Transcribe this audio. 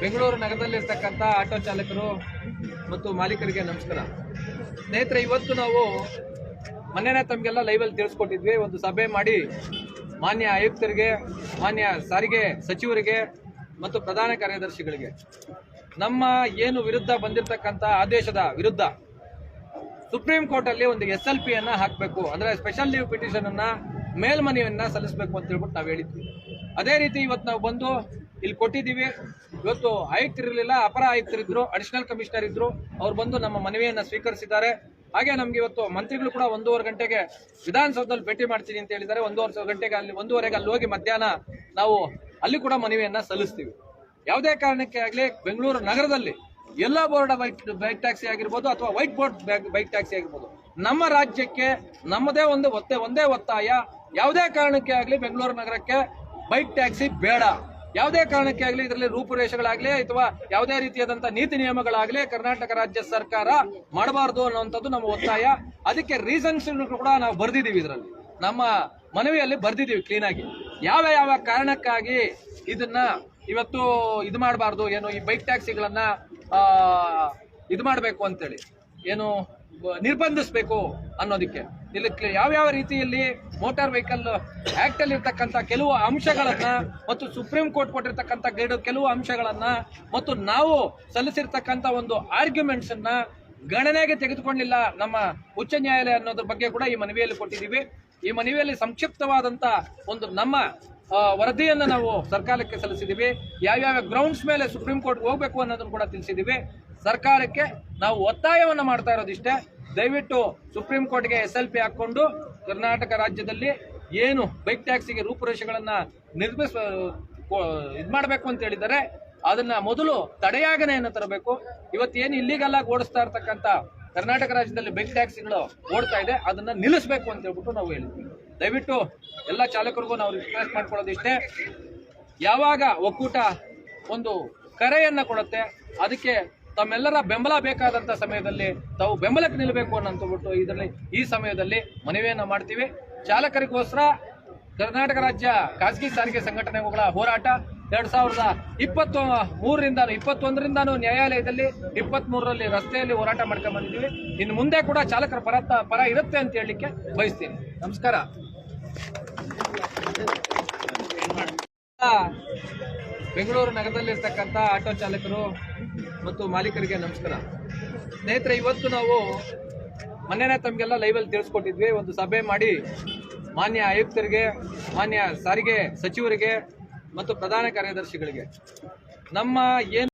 Bengaluru ನಗರದಲ್ಲಿರ್ತಕ್ಕಂಥ auto ಚಾಲಕರು ಮತ್ತು ಮಾಲೀಕರಿಗೆ ನಮಸ್ಕಾರ. ಸ್ನೇಹಿತರೆ, ಇವತ್ತು ನಾವು ಮೊನ್ನೆನೇ ತಮಗೆಲ್ಲ ಲೈವಲ್ಲಿ ತಿಳಿಸ್ಕೊಟ್ಟಿದ್ವಿ. ಒಂದು ಸಭೆ ಮಾಡಿ ಮಾನ್ಯ ಆಯುಕ್ತರಿಗೆ, ಮಾನ್ಯ ಸಾರಿಗೆ ಸಚಿವರಿಗೆ ಮತ್ತು ಪ್ರಧಾನ ಕಾರ್ಯದರ್ಶಿಗಳಿಗೆ ನಮ್ಮ ಏನು ವಿರುದ್ಧ ಬಂದಿರತಕ್ಕಂಥ ಆದೇಶದ ವಿರುದ್ಧ ಸುಪ್ರೀಂ ಕೋರ್ಟ್ ಅಲ್ಲಿ ಒಂದು ಎಸ್ ಎಲ್ ಪಿಯನ್ನು ಹಾಕಬೇಕು. ಅಂದ್ರೆ ಸ್ಪೆಷಲ್ ಲೀವ್ ಪಿಟಿಷನ್ ಅನ್ನ ಮೇಲ್ಮನವಿಯನ್ನ ಸಲ್ಲಿಸಬೇಕು ಅಂತ ಹೇಳ್ಬಿಟ್ಟು ನಾವು ಹೇಳಿದ್ವಿ. ಅದೇ ರೀತಿ ಇವತ್ತು ನಾವು ಬಂದು ಇಲ್ಲಿ ಕೊಟ್ಟಿದ್ದೀವಿ. ಇವತ್ತು ಆಯುಕ್ತರಿರಲಿಲ್ಲ, ಅಪರ ಆಯುಕ್ತರಿದ್ರು ಅಡಿಷನಲ್ ಕಮಿಷನರ್ ಇದ್ರು, ಅವ್ರು ಬಂದು ನಮ್ಮ ಮನವಿಯನ್ನು ಸ್ವೀಕರಿಸಿದ್ದಾರೆ. ಹಾಗೆ ನಮ್ಗೆ ಇವತ್ತು ಮಂತ್ರಿಗಳು ಕೂಡ ಒಂದೂವರೆ ಗಂಟೆಗೆ ವಿಧಾನಸೌಧದಲ್ಲಿ ಭೇಟಿ ಮಾಡ್ತೀನಿ ಅಂತ ಹೇಳಿದ್ದಾರೆ. ಒಂದೂವರೆ ಗಂಟೆಗೆ ಅಲ್ಲಿ, ಒಂದೂವರೆಗೆ ಅಲ್ಲಿ ಹೋಗಿ ಮಧ್ಯಾಹ್ನ ನಾವು ಅಲ್ಲಿ ಕೂಡ ಮನವಿಯನ್ನು ಸಲ್ಲಿಸ್ತೀವಿ. ಯಾವುದೇ ಕಾರಣಕ್ಕೆ ಆಗಲಿ ಬೆಂಗಳೂರು ನಗರದಲ್ಲಿ ಎಲ್ಲ ಬೋರ್ಡ್ ಬೈಕ್ ಬೈಕ್ ಟ್ಯಾಕ್ಸಿ ಆಗಿರ್ಬೋದು ಅಥವಾ ವೈಟ್ ಬೋರ್ಡ್ ಬೈಕ್ ಟ್ಯಾಕ್ಸಿ ಆಗಿರ್ಬೋದು, ನಮ್ಮ ರಾಜ್ಯಕ್ಕೆ ನಮ್ಮದೇ ಒಂದು ಒತ್ತೆ, ಒಂದೇ ಒತ್ತಾಯ ಯಾವುದೇ ಕಾರಣಕ್ಕೆ ಆಗಲಿ ಬೆಂಗಳೂರು ನಗರಕ್ಕೆ ಬೈಕ್ ಟ್ಯಾಕ್ಸಿ ಬೇಡ. ಯಾವುದೇ ಕಾರಣಕ್ಕೆ ಆಗಲಿ ಇದರಲ್ಲಿ ರೂಪುರೇಷೆಗಳಾಗಲಿ ಅಥವಾ ಯಾವುದೇ ರೀತಿಯಾದಂತಹ ನೀತಿ ನಿಯಮಗಳಾಗಲಿ ಕರ್ನಾಟಕ ರಾಜ್ಯ ಸರ್ಕಾರ ಮಾಡಬಾರ್ದು ಅನ್ನುವಂಥದ್ದು ನಮ್ಮ ಒತ್ತಾಯ. ಅದಕ್ಕೆ ರೀಸನ್ಸ್ ಕೂಡ ನಾವು ಬರ್ದಿದ್ದೀವಿ ಇದರಲ್ಲಿ. ನಮ್ಮ ಮನವಿಯಲ್ಲಿ ಬರ್ದಿದ್ದೀವಿ ಕ್ಲೀನ್ ಆಗಿ. ಯಾವ ಯಾವ ಕಾರಣಕ್ಕಾಗಿ ಇದನ್ನ ಇವತ್ತು ಇದು ಮಾಡಬಾರ್ದು, ಏನು ಈ ಬೈಕ್ ಟ್ಯಾಕ್ಸಿಗಳನ್ನ ಇದು ಮಾಡಬೇಕು ಅಂತೇಳಿ. ಏನು? ನಿರ್ಬಂಧಿಸಬೇಕು ಅನ್ನೋದಕ್ಕೆ. ಇಲ್ಲಿ ಯಾವ್ಯಾವ ರೀತಿಯಲ್ಲಿ ಮೋಟಾರ್ ವೆಹಿಕಲ್ ಆಕ್ಟ್ ಅಲ್ಲಿ ಇರ್ತಕ್ಕಂಥ ಕೆಲವು ಅಂಶಗಳನ್ನ ಮತ್ತು ಸುಪ್ರೀಂ ಕೋರ್ಟ್ ಕೊಟ್ಟಿರ್ತಕ್ಕಂಥ ಗೈಡ್ ಕೆಲವು ಅಂಶಗಳನ್ನ ಮತ್ತು ನಾವು ಸಲ್ಲಿಸಿರ್ತಕ್ಕಂಥ ಒಂದು ಆರ್ಗ್ಯುಮೆಂಟ್ಸ್ ಅನ್ನ ಗಣನೆಗೆ ತೆಗೆದುಕೊಂಡಿಲ್ಲ ನಮ್ಮ ಉಚ್ಚ ನ್ಯಾಯಾಲಯ ಅನ್ನೋದ್ರ ಬಗ್ಗೆ ಕೂಡ ಈ ಮನವಿಯಲ್ಲಿ ಕೊಟ್ಟಿದ್ದೀವಿ. ಈ ಮನವಿಯಲ್ಲಿ ಸಂಕ್ಷಿಪ್ತವಾದಂತ ಒಂದು ನಮ್ಮ ವರದಿಯನ್ನ ನಾವು ಸರ್ಕಾರಕ್ಕೆ ಸಲ್ಲಿಸಿದ್ದೀವಿ ಯಾವ್ಯಾವ ಗ್ರೌಂಡ್ಸ್ ಮೇಲೆ ಸುಪ್ರೀಂ ಕೋರ್ಟ್ ಹೋಗ್ಬೇಕು ಅನ್ನೋದನ್ನು ಕೂಡ ತಿಳಿಸಿದ್ದೀವಿ ಸರ್ಕಾರಕ್ಕೆ ನಾವು ಒತ್ತಾಯವನ್ನ ಮಾಡ್ತಾ ಇರೋದಿಷ್ಟೇ. ದಯವಿಟ್ಟು ಸುಪ್ರೀಂ ಕೋರ್ಟ್ಗೆ ಎಸ್ ಎಲ್ ಪಿ ಹಾಕ್ಕೊಂಡು ಕರ್ನಾಟಕ ರಾಜ್ಯದಲ್ಲಿ ಏನು ಬೈಕ್ ಟ್ಯಾಕ್ಸಿಗೆ ರೂಪುರೇಷೆಗಳನ್ನ ನಿರ್ಮಿಸ ಇದು ಮಾಡಬೇಕು ಅಂತ ಹೇಳಿದರೆ ಅದನ್ನ ಮೊದಲು ತಡೆಯಾಗನೆಯನ್ನು ತರಬೇಕು. ಇವತ್ತೇನು ಇಲ್ಲಿಗೆಲ್ಲ ಓಡಿಸ್ತಾ ಇರ್ತಕ್ಕಂಥ ಕರ್ನಾಟಕ ರಾಜ್ಯದಲ್ಲಿ ಬೆಂಕ್ ಟ್ಯಾಕ್ಸಿಗಳು ಓಡ್ತಾ ಇದೆ, ಅದನ್ನ ನಿಲ್ಲಿಸಬೇಕು ಅಂತ ಹೇಳ್ಬಿಟ್ಟು ನಾವು ಹೇಳ್ತೀವಿ ದಯವಿಟ್ಟು ಎಲ್ಲ ಚಾಲಕರಿಗೂ ನಾವು ರಿಕ್ವೆಸ್ಟ್ ಮಾಡ್ಕೊಳ್ಳೋದಿಷ್ಟೇ ಯಾವಾಗ ಒಕ್ಕೂಟ ಒಂದು ಕರೆಯನ್ನ ಕೊಡುತ್ತೆ, ಅದಕ್ಕೆ ತಮ್ಮೆಲ್ಲರ ಬೆಂಬಲ ಬೇಕಾದಂತ ಸಮಯದಲ್ಲಿ ತಾವು ಬೆಂಬಲಕ್ಕೆ ನಿಲ್ಲಬೇಕು ಅನ್ನೋಂಥಬಿಟ್ಟು ಇದರಲ್ಲಿ ಈ ಸಮಯದಲ್ಲಿ ಮನವಿಯನ್ನು ಮಾಡ್ತೀವಿ. ಚಾಲಕರಿಗೋಸ್ಕರ ಕರ್ನಾಟಕ ರಾಜ್ಯ ಖಾಸಗಿ ಸಾರಿಗೆ ಸಂಘಟನೆಗಳ ಹೋರಾಟ ಎರಡ್ ಸಾವಿರದ ಇಪ್ಪತ್ತು ಮೂರರಿಂದ ಇಪ್ಪತ್ತೊಂದರಿಂದಾನು ನ್ಯಾಯಾಲಯದಲ್ಲಿ ಇಪ್ಪತ್ತ್ ಮೂರರಲ್ಲಿ ರಸ್ತೆಯಲ್ಲಿ ಹೋರಾಟ ಮಾಡ್ಕೊಂಡು ಬಂದಿದ್ದೀವಿ. ಇನ್ನು ಮುಂದೆ ಕೂಡ ಚಾಲಕರ ಪರ ಪರ ಇರುತ್ತೆ ಅಂತ ಹೇಳಲಿಕ್ಕೆ ಬಯಸ್ತೀನಿ. ನಮಸ್ಕಾರ. ಬೆಂಗಳೂರು ನಗರದಲ್ಲಿರ್ತಕ್ಕಂಥ ಆಟೋ ಚಾಲಕರು ಮತ್ತು ಮಾಲೀಕರಿಗೆ ನಮಸ್ಕಾರ. ಸ್ನೇಹಿತರೆ, ಇವತ್ತು ನಾವು ಮೊನ್ನೆನೇ ತಮಗೆಲ್ಲ ಲೈವಲ್ಲಿ ತಿಳಿಸ್ಕೊಟ್ಟಿದ್ವಿ. ಒಂದು ಸಭೆ ಮಾಡಿ ಮಾನ್ಯ ಆಯುಕ್ತರಿಗೆ, ಮಾನ್ಯ ಸಾರಿಗೆ ಸಚಿವರಿಗೆ ಮತ್ತು ಪ್ರಧಾನ ಕಾರ್ಯದರ್ಶಿಗಳಿಗೆ. ನಮ್ಮ ಏನು